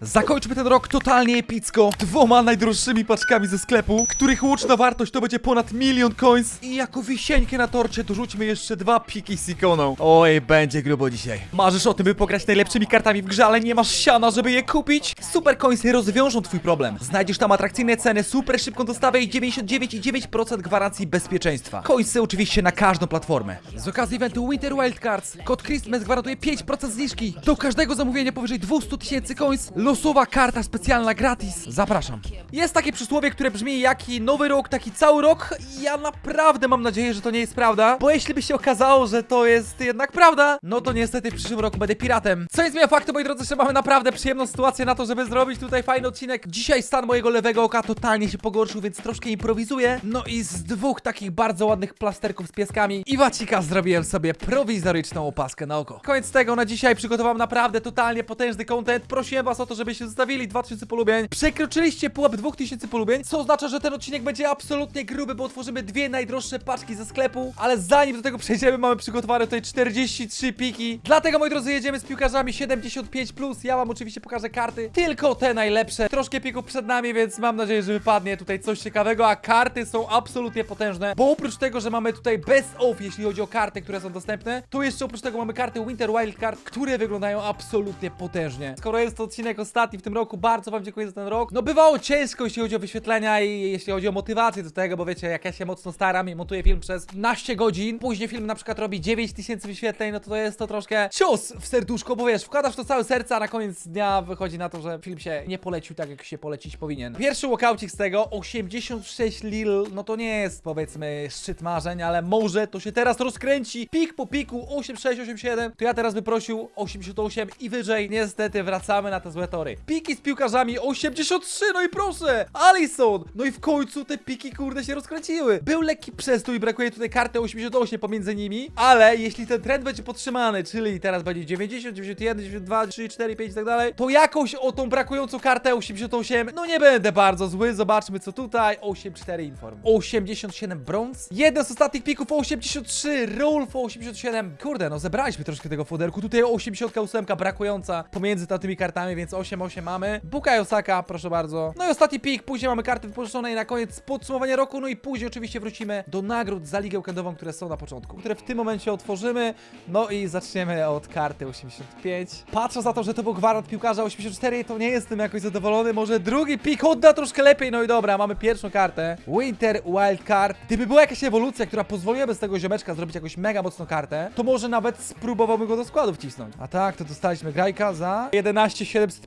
Zakończmy ten rok totalnie epicko dwoma najdroższymi paczkami ze sklepu, których łączna wartość to będzie ponad milion coins i jako wisienkę na torcie dorzućmy jeszcze dwa piki z ikoną. Oj, będzie grubo dzisiaj. Marzysz o tym, by pograć najlepszymi kartami w grze, ale nie masz siana, żeby je kupić? Super coinsy rozwiążą twój problem. Znajdziesz tam atrakcyjne ceny, super szybką dostawę i 99,9% gwarancji bezpieczeństwa. Coinsy oczywiście na każdą platformę. Z okazji eventu Winter Wildcards kod Christmas gwarantuje 5% zniżki. Do każdego zamówienia powyżej 200 tysięcy coins losowa karta specjalna gratis. Zapraszam. Jest takie przysłowie, które brzmi jaki nowy rok, taki cały rok. Ja naprawdę mam nadzieję, że to nie jest prawda, bo jeśli by się okazało, że to jest jednak prawda, no to niestety w przyszłym roku będę piratem. Co nie zmienia faktu, moi drodzy, że mamy naprawdę przyjemną sytuację na to, żeby zrobić tutaj fajny odcinek. Dzisiaj stan mojego lewego oka totalnie się pogorszył, więc troszkę improwizuję. No i z dwóch takich bardzo ładnych plasterków z pieskami i wacika zrobiłem sobie prowizoryczną opaskę na oko. Koniec tego, na dzisiaj przygotowałem naprawdę totalnie potężny content. Prosiłem was o to, żebyście zostawili 2000 polubień. Przekroczyliście pułap 2000 polubień, co oznacza, że ten odcinek będzie absolutnie gruby, bo otworzymy dwie najdroższe paczki ze sklepu. Ale zanim do tego przejdziemy, mamy przygotowane tutaj 43 piki. Dlatego, moi drodzy, jedziemy z piłkarzami 75+. Plus. Ja wam oczywiście pokażę karty, tylko te najlepsze. Troszkę pików przed nami, więc mam nadzieję, że wypadnie tutaj coś ciekawego, a karty są absolutnie potężne, bo oprócz tego, że mamy tutaj best of, jeśli chodzi o karty, które są dostępne, to jeszcze oprócz tego mamy karty Winter Wild Card, które wyglądają absolutnie potężnie. Skoro jest to odcinek ostatni w tym roku, bardzo wam dziękuję za ten rok. No bywało ciężko, jeśli chodzi o wyświetlenia i jeśli chodzi o motywację do tego, bo wiecie, jak ja się mocno staram i montuję film przez 12 godzin, później film na przykład robi 9000 wyświetleń, no to to jest to troszkę cios w serduszko, bo wiesz, wkładasz to całe serce, a na koniec dnia wychodzi na to, że film się nie polecił tak, jak się polecić powinien. Pierwszy walkoucik z tego, 86 lil, no to nie jest powiedzmy szczyt marzeń, ale może to się teraz rozkręci, pik po piku, 86, 87, to ja teraz bym prosił 88 i wyżej. Niestety wracamy na te złe tory. Piki z piłkarzami 83, no i proszę, Alisson, no i w końcu te piki kurde się rozkręciły. Był lekki przestój, brakuje tutaj karty 88 pomiędzy nimi, ale jeśli ten trend będzie podtrzymany, czyli teraz będzie 90, 91, 92, 3, 4, 5 i tak dalej, to jakoś o tą brakującą kartę 88, no nie będę bardzo zły, zobaczmy co tutaj, 84 inform, 87 brąz, jeden z ostatnich pików 83, Rolf 87, kurde no zebraliśmy troszkę tego foderku, tutaj 88 brakująca pomiędzy tamtymi kartami, więc 8-8 mamy, Bukayo Saka, proszę bardzo, no i ostatni pik, później mamy karty wypożyczone i na koniec podsumowanie roku, no i później oczywiście wrócimy do nagród za ligę weekendową, które są na początku, które w tym momencie otworzymy, no i zaczniemy od karty 85. Patrząc na to, że to był gwarant piłkarza 84, to nie jestem jakoś zadowolony. Może drugi pik odda troszkę lepiej. No i dobra, mamy pierwszą kartę. Winter Wild Card. Gdyby była jakaś ewolucja, która pozwoliłaby z tego ziomeczka zrobić jakąś mega mocną kartę, to może nawet spróbowałbym go do składu wcisnąć. A tak, to dostaliśmy grajka za 11 750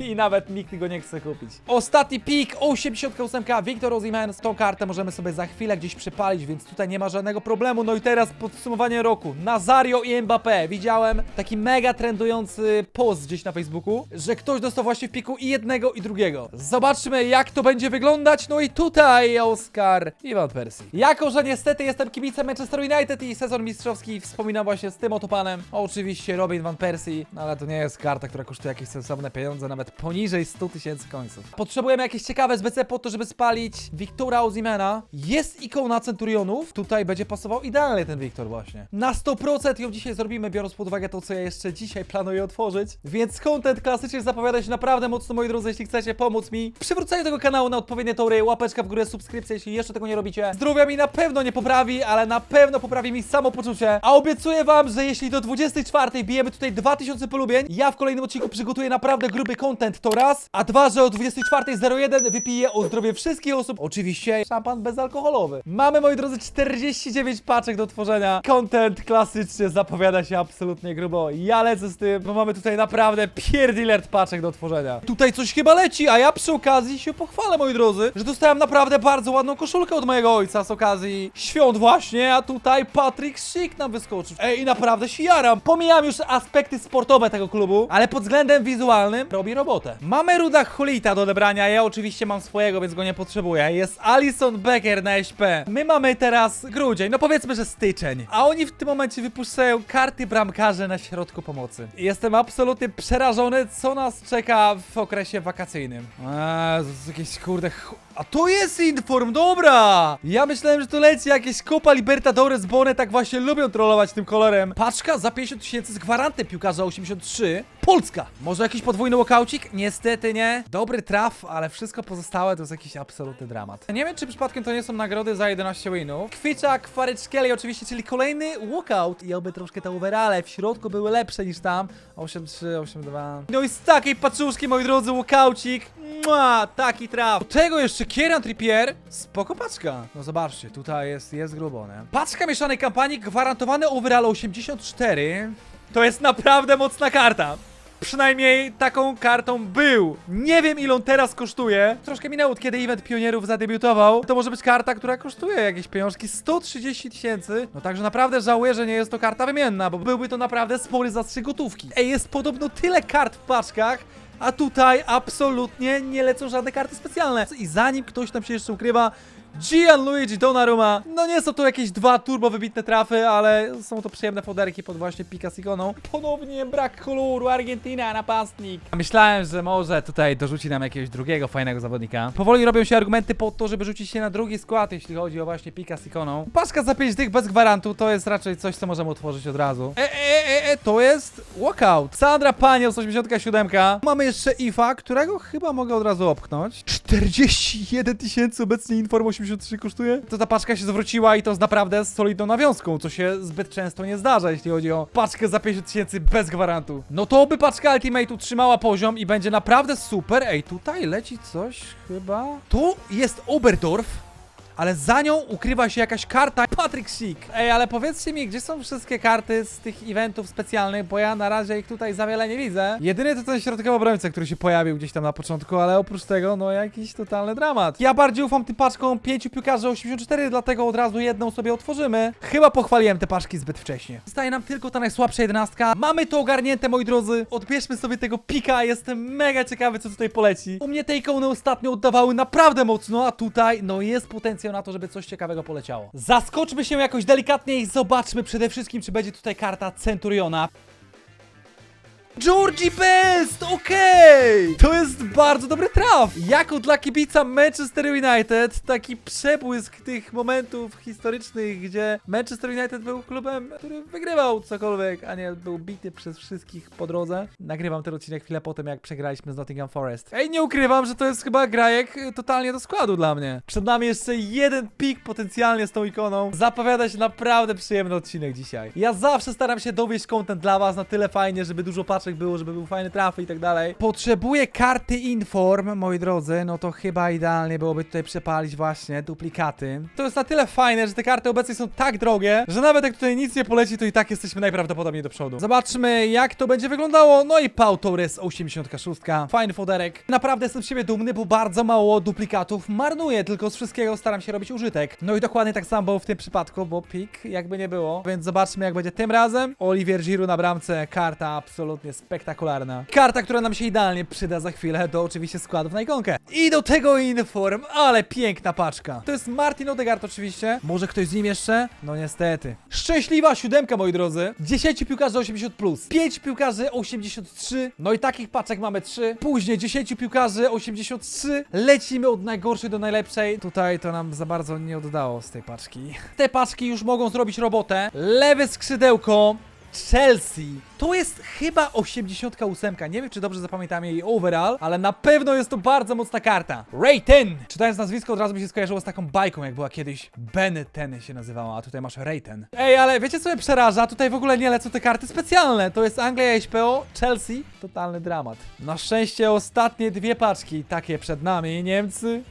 i nawet nikt go nie chce kupić. Ostatni pik 88 Victor Osimhen. Z tą kartę możemy sobie za chwilę gdzieś przepalić, więc tutaj nie ma żadnego problemu. No i teraz podsumowanie roku. Nazario i Mbappé. Widziałem taki mega trendujący post gdzieś na Facebooku, że ktoś dostał właśnie w piku i jednego i drugiego. Zobaczmy jak to będzie wyglądać. No i tutaj Oscar i Van Persie. Jako, że niestety jestem kibicem Manchester United i sezon mistrzowski wspominam właśnie z tym oto panem. Oczywiście Robin Van Persie, no ale to nie jest karta, która kosztuje jakieś sensowne pieniądze, nawet poniżej 100 tysięcy końców. Potrzebujemy jakieś ciekawe z BC po to, żeby spalić Wiktora Osimena. Jest ikona Centurionów. Tutaj będzie pasował idealnie ten Wiktor właśnie. Na 100% ją dzisiaj zrobimy, biorąc pod uwagę to, co ja jeszcze dzisiaj planuję otworzyć. Więc content klasycznie zapowiada się naprawdę mocno, moi drodzy, jeśli chcecie pomóc mi. w Przywróceniu tego kanału na odpowiednie tory, łapeczka w górę, subskrypcja, jeśli jeszcze tego nie robicie. Zdrowia mi na pewno nie poprawi, ale na pewno poprawi mi samopoczucie. A obiecuję wam, że jeśli do 24 bijemy tutaj 2000 polubień, ja w kolejnym odcinku przygotuję naprawdę gruby content, to raz. A dwa, że o 24.01 wypiję o zdrowie wszystkich osób. Oczywiście szampan bezalkoholowy. Mamy, moi drodzy, 49 paczek do tworzenia. Content klasycznie zapowiada się absolutnie grubo. Ja lecę z tym, bo mamy tutaj naprawdę pierdilert paczek do tworzenia. Tutaj coś chyba leci, a ja przy okazji się pochwalę, moi drodzy, że dostałem naprawdę bardzo ładną koszulkę od mojego ojca z okazji świąt właśnie, a tutaj Patrick Schick nam wyskoczył. Ej, i naprawdę się jaram. Pomijam już aspekty sportowe tego klubu, ale pod względem wizualnym robi robotę. Mamy Ruda Hulita do odebrania, ja oczywiście mam swojego, więc go nie potrzebuję. Jest Alison Becker na SP. My mamy teraz grudzień, no powiedzmy, że styczeń. A oni w tym momencie wypuszczają karty bramkarze na środku pomocy. Jestem absolutnie przerażony, co nas czeka w okresie wakacyjnym. Eee, jakieś kurde... A to jest Inform, dobra! Ja myślałem, że to leci jakieś Copa Libertadores, bo one tak właśnie lubią trollować tym kolorem. Paczka za 50 tysięcy z gwarantem piłkarza 83. Polska! Może jakiś podwójny walkaucik? Niestety nie. Dobry traf, ale wszystko pozostałe to jest jakiś absolutny dramat. Nie wiem, czy przypadkiem to nie są nagrody za 11 winów. Kwiczak, Faryczkieli oczywiście, czyli kolejny walkout. I oby troszkę te overale w środku były lepsze niż tam. 8-3, 8-2. No i z takiej paczuszki, moi drodzy, walkaucik. Mua, taki traf. Do tego jeszcze Kieran Trippier. Spoko paczka. No zobaczcie, tutaj jest, jest grubo, nie? Paczka mieszanej kampanii, gwarantowany overall 84. To jest naprawdę mocna karta. Przynajmniej taką kartą był. Nie wiem ile on teraz kosztuje. Troszkę minęło od kiedy event pionierów zadebiutował. To może być karta, która kosztuje jakieś pieniążki 130 tysięcy. No także naprawdę żałuję, że nie jest to karta wymienna, bo byłby to naprawdę spory zastrzyk gotówki. Ej, jest podobno tyle kart w paczkach. A tutaj absolutnie nie lecą żadne karty specjalne. I zanim ktoś tam się jeszcze ukrywa, Gianluigi Donnarumma. No nie są to jakieś dwa turbo wybitne trafy, ale są to przyjemne foderki pod właśnie Pika z ikoną. Ponownie brak koloru, Argentyna, napastnik. Myślałem, że może tutaj dorzuci nam jakiegoś drugiego fajnego zawodnika. Powoli robią się argumenty po to, żeby rzucić się na drugi skład, jeśli chodzi o właśnie Pika z ikoną. Paczka za 5 dych bez gwarantu to jest raczej coś, co możemy otworzyć od razu. E, e, e, e, to jest walkout. Sandra Panio z 87. Mamy jeszcze IFA, którego chyba mogę od razu opchnąć. 41 tysięcy obecnie Inform 83 kosztuje. To ta paczka się zwróciła i to z naprawdę solidną nawiązką, co się zbyt często nie zdarza, jeśli chodzi o paczkę za 50 tysięcy bez gwarantu. No to oby paczka Ultimate utrzymała poziom i będzie naprawdę super. Ej, tutaj leci coś chyba. Tu jest Oberdorf. Ale za nią ukrywa się jakaś karta Patrick Schick. Ej, ale powiedzcie mi, gdzie są wszystkie karty z tych eventów specjalnych, bo ja na razie ich tutaj za wiele nie widzę. Jedyny to ten środkowy obrońca, który się pojawił gdzieś tam na początku, ale oprócz tego, no jakiś totalny dramat. Ja bardziej ufam tym paczkom pięciu piłkarzy 84, dlatego od razu jedną sobie otworzymy. Chyba pochwaliłem te paczki zbyt wcześnie. Zostaje nam tylko ta najsłabsza jedenastka. Mamy to ogarnięte, moi drodzy. Odbierzmy sobie tego pika, jestem mega ciekawy, co tutaj poleci. U mnie te ikony ostatnio oddawały naprawdę mocno, a tutaj, no jest potencjał na to, żeby coś ciekawego poleciało. Zaskoczmy się jakoś delikatnie i zobaczmy przede wszystkim, czy będzie tutaj karta Centuriona. Georgie Best! Okej! To jest bardzo dobry traf! Jako dla kibica Manchester United, taki przebłysk tych momentów historycznych, gdzie Manchester United był klubem, który wygrywał cokolwiek, a nie był bity przez wszystkich po drodze. Nagrywam ten odcinek chwilę po tym, jak przegraliśmy z Nottingham Forest. Ej, nie ukrywam, że to jest chyba grajek y, totalnie do składu dla mnie. Przed nami jeszcze jeden pik potencjalnie z tą ikoną. Zapowiada się naprawdę przyjemny odcinek dzisiaj. Ja zawsze staram się dowieść content dla was na tyle fajnie, żeby dużo paczek było, żeby był fajny trafy i tak dalej. Potrzebuję karty Inform, moi drodzy, no to chyba idealnie byłoby tutaj przepalić właśnie duplikaty. To jest na tyle fajne, że te karty obecnie są tak drogie, że nawet jak tutaj nic nie poleci, to i tak jesteśmy najprawdopodobniej do przodu. Zobaczmy, jak to będzie wyglądało. No i Pau Torres 86. Fajny foderek. Naprawdę jestem z siebie dumny, bo bardzo mało duplikatów marnuję, tylko z wszystkiego staram się robić użytek. No i dokładnie tak samo było w tym przypadku, bo pik jakby nie było. Więc zobaczmy, jak będzie tym razem. Olivier Giroud na bramce, karta absolutnie spektakularna. Karta, która nam się idealnie przyda za chwilę do oczywiście składów na ikonkę. I do tego inform, ale piękna paczka. To jest Martin Odegaard oczywiście. Może ktoś z nim jeszcze? No niestety. Szczęśliwa siódemka, moi drodzy. 10 piłkarzy 80+, plus. 5 piłkarzy 83, no i takich paczek mamy 3. Później 10 piłkarzy 83. Lecimy od najgorszej do najlepszej. Tutaj to nam za bardzo nie oddało z tej paczki. Te paczki już mogą zrobić robotę. Lewe skrzydełko. Chelsea. To jest chyba 88. Nie wiem, czy dobrze zapamiętam jej overall, ale na pewno jest to bardzo mocna karta. Ray Ten. Czytając nazwisko od razu mi się skojarzyło z taką bajką, jak była kiedyś Benetton się nazywała, a tutaj masz Ray Ten. Ej, ale wiecie co mnie przeraża? Tutaj w ogóle nie lecą te karty specjalne. To jest Anglia HPO, Chelsea. Totalny dramat. Na szczęście ostatnie dwie paczki takie przed nami. Niemcy.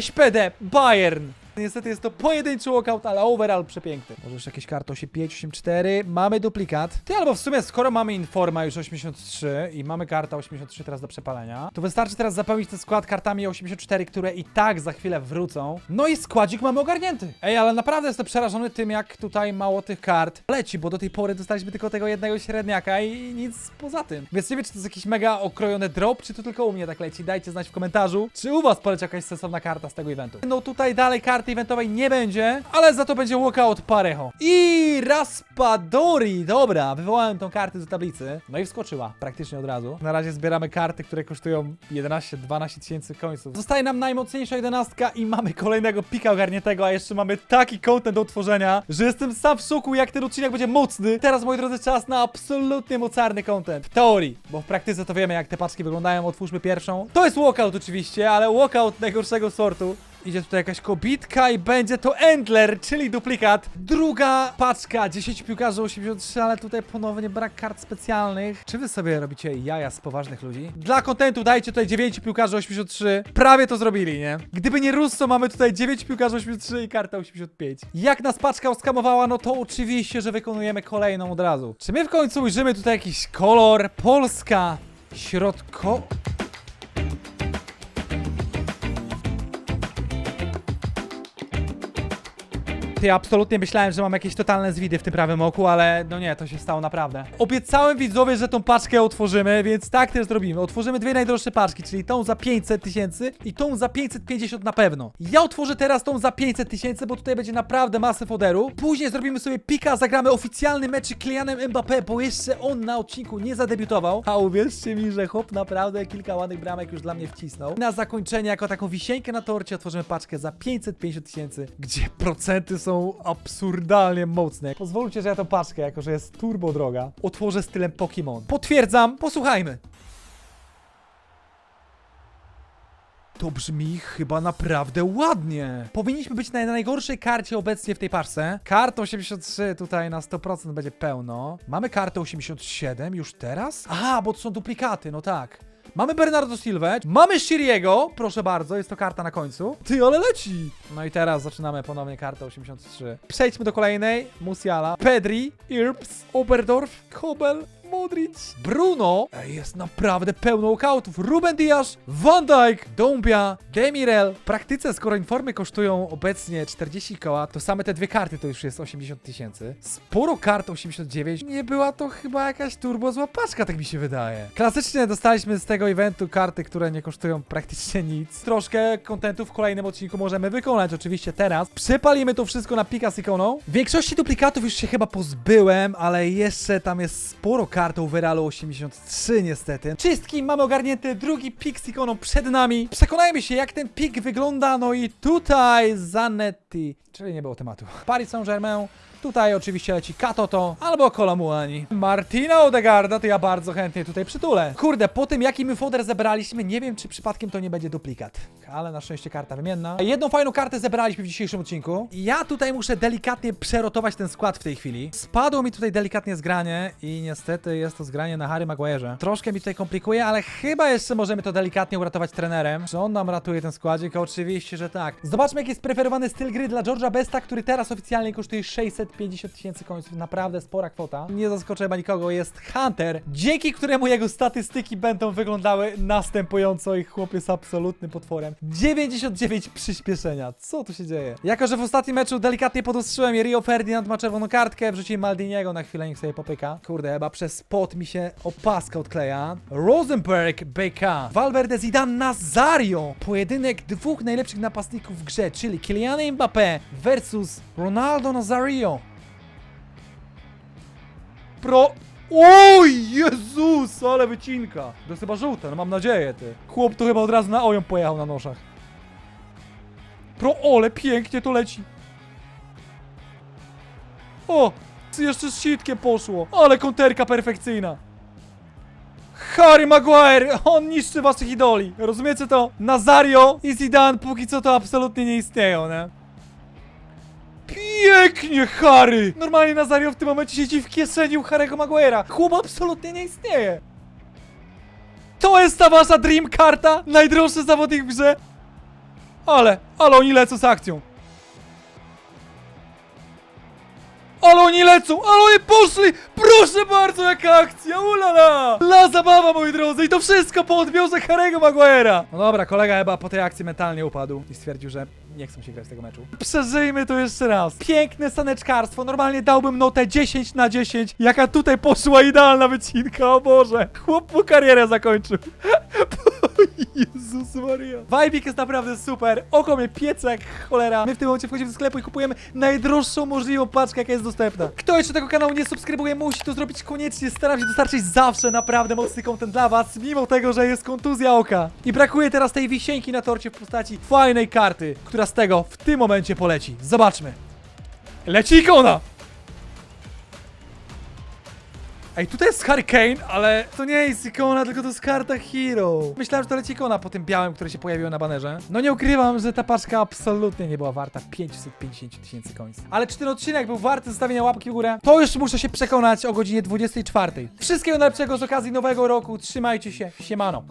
SPD, Bayern. Niestety jest to pojedynczy walkout, ale overall przepiękny. Może już jakieś karty 85, 84. Mamy duplikat. Ty albo w sumie, skoro mamy Informa już 83 i mamy kartę 83 teraz do przepalenia, to wystarczy teraz zapełnić ten skład kartami 84, które i tak za chwilę wrócą. No i składzik mamy ogarnięty. Ej, ale naprawdę jestem przerażony tym, jak tutaj mało tych kart leci, bo do tej pory dostaliśmy tylko tego jednego średniaka i nic poza tym. Więc nie wiem, czy to jest jakiś mega okrojony drop, czy to tylko u mnie tak leci. Dajcie znać w komentarzu, czy u was poleci jakaś sensowna karta z tego eventu. No tutaj dalej karty karty eventowej nie będzie, ale za to będzie walkout Parejo. I Raspadori, dobra, wywołałem tą kartę z tablicy, no i wskoczyła praktycznie od razu. Na razie zbieramy karty, które kosztują 11-12 tysięcy końców. Zostaje nam najmocniejsza jedenastka i mamy kolejnego pika ogarniętego, a jeszcze mamy taki content do utworzenia, że jestem sam w szoku, jak ten odcinek będzie mocny. Teraz, moi drodzy, czas na absolutnie mocarny content. W teorii, bo w praktyce to wiemy, jak te paczki wyglądają. Otwórzmy pierwszą. To jest walkout oczywiście, ale walkout najgorszego sortu. Idzie tutaj jakaś kobitka i będzie to Endler, czyli duplikat. Druga paczka, 10 piłkarzy 83, ale tutaj ponownie brak kart specjalnych. Czy wy sobie robicie jaja z poważnych ludzi? Dla kontentu dajcie tutaj 9 piłkarzy 83. Prawie to zrobili, nie? Gdyby nie Russo, mamy tutaj 9 piłkarzy 83 i karta 85. Jak nas paczka oskamowała, no to oczywiście, że wykonujemy kolejną od razu. Czy my w końcu ujrzymy tutaj jakiś kolor? Polska, środko... Ty, absolutnie myślałem, że mam jakieś totalne zwidy w tym prawym oku, ale no nie, to się stało naprawdę. Obiecałem widzowie, że tą paczkę otworzymy, więc tak też zrobimy. Otworzymy dwie najdroższe paczki, czyli tą za 500 tysięcy i tą za 550 na pewno. Ja otworzę teraz tą za 500 tysięcy, bo tutaj będzie naprawdę masę foderu. Później zrobimy sobie pika, zagramy oficjalny mecz z Kylianem Mbappé, bo jeszcze on na odcinku nie zadebiutował. A uwierzcie mi, że chłop naprawdę kilka ładnych bramek już dla mnie wcisnął. Na zakończenie, jako taką wisienkę na torcie, otworzymy paczkę za 550 tysięcy, gdzie procenty są absurdalnie mocne. Pozwólcie, że ja tą paczkę, jako że jest turbo droga, otworzę stylem Pokémon. Potwierdzam, posłuchajmy. To brzmi chyba naprawdę ładnie. Powinniśmy być na najgorszej karcie obecnie w tej parce. Karta 83 tutaj na 100% będzie pełno. Mamy kartę 87 już teraz? Aha, bo to są duplikaty, no tak. Mamy Bernardo Silva, mamy Shiriego, proszę bardzo, jest to karta na końcu. Ty, ale leci! No i teraz zaczynamy ponownie kartę 83. Przejdźmy do kolejnej. Musiala, Pedri, Irps, Oberdorf, Kobel, Modric, Bruno. Ej, jest naprawdę pełno walkoutów. Ruben Diaz, Van Dijk, Dombia, Demirel. W praktyce, skoro informy kosztują obecnie 40 koła, to same te dwie karty to już jest 80 tysięcy. Sporo kart 89. Nie była to chyba jakaś turbo zła paczka, tak mi się wydaje. Klasycznie dostaliśmy z tego eventu karty, które nie kosztują praktycznie nic. Troszkę kontentu w kolejnym odcinku możemy wykonać, oczywiście teraz. Przepalimy to wszystko na pika z ikoną. Większości duplikatów już się chyba pozbyłem, ale jeszcze tam jest sporo kart overallu 83 niestety. Czystki mamy ogarnięty, drugi pik z ikoną przed nami. Przekonajmy się jak ten pik wygląda, no i tutaj Zanetti, czyli nie było tematu. Paris Saint-Germain, Tutaj oczywiście leci Katoto albo Kolomuani. Martina Odegarda to ja bardzo chętnie tutaj przytulę. Kurde, po tym jaki my foder zebraliśmy, nie wiem czy przypadkiem to nie będzie duplikat. Ale na szczęście karta wymienna. Jedną fajną kartę zebraliśmy w dzisiejszym odcinku. Ja tutaj muszę delikatnie przerotować ten skład w tej chwili. Spadło mi tutaj delikatnie zgranie i niestety jest to zgranie na Harry Maguire'ze. Troszkę mi tutaj komplikuje, ale chyba jeszcze możemy to delikatnie uratować trenerem. Czy on nam ratuje ten składzik? Oczywiście, że tak. Zobaczmy jaki jest preferowany styl gry dla George'a Besta, który teraz oficjalnie kosztuje 650 tysięcy końców. Naprawdę spora kwota. Nie zaskoczę chyba nikogo, jest Hunter, dzięki któremu jego statystyki będą wyglądały następująco i chłop jest absolutnym potworem. 99 przyspieszenia. Co tu się dzieje? Jako, że w ostatnim meczu delikatnie podostrzyłem Rio Ferdinand ma czerwoną kartkę, wrzuciłem Maldiniego na chwilę, niech sobie popyka. Kurde, chyba przez spot mi się opaska odkleja. Rosenberg, BK, Valverde, Zidane, Nazario. Pojedynek dwóch najlepszych napastników w grze, czyli Kylian Mbappé versus Ronaldo Nazario. Pro... Oj, Jezus, ale wycinka. To jest chyba żółte, no mam nadzieję, ty. Chłop to chyba od razu na oją pojechał na noszach. Pro, ole, pięknie to leci. O, jeszcze z sitkiem poszło. Ale konterka perfekcyjna. Harry Maguire, on niszczy waszych idoli. Rozumiecie to? Nazario i Zidane póki co to absolutnie nie istnieją, nie? Pięknie, Harry! Normalnie Nazario w tym momencie siedzi w kieszeni u Harry'ego Maguire'a. Chłop absolutnie nie istnieje. To jest ta wasza dream karta? Najdroższy zawodnik w grze? Ale, ale oni lecą z akcją. Ale oni lecą, ale oni poszli! Proszę bardzo, jaka akcja, ulala! La zabawa, moi drodzy, i to wszystko po odbiorze Harry'ego Maguire'a! No dobra, kolega chyba po tej akcji mentalnie upadł i stwierdził, że nie chce mu się grać tego meczu. Przeżyjmy to jeszcze raz. Piękne staneczkarstwo, normalnie dałbym notę 10 na 10. Jaka tutaj poszła idealna wycinka, o Boże. Chłop mu karierę zakończył. Jezu. Jezus Maria. Wajbik jest naprawdę super. Oko mnie piecze jak cholera. My w tym momencie wchodzimy do sklepu i kupujemy najdroższą możliwą paczkę, jaka jest dostępna. Kto jeszcze tego kanału nie subskrybuje, musi to zrobić koniecznie. Staram się dostarczyć zawsze naprawdę mocny content dla was, mimo tego, że jest kontuzja oka. I brakuje teraz tej wisienki na torcie w postaci fajnej karty, która z tego w tym momencie poleci. Zobaczmy. Leci ikona! Ej, tutaj jest Hurricane, ale to nie jest ikona, tylko to jest karta Hero. Myślałem, że to leci ikona po tym białym, które się pojawiło na banerze. No nie ukrywam, że ta paczka absolutnie nie była warta 550 tysięcy coins. Ale czy ten odcinek był warty zostawienia łapki w górę? To już muszę się przekonać o godzinie 24. Wszystkiego najlepszego z okazji nowego roku. Trzymajcie się. Siemano.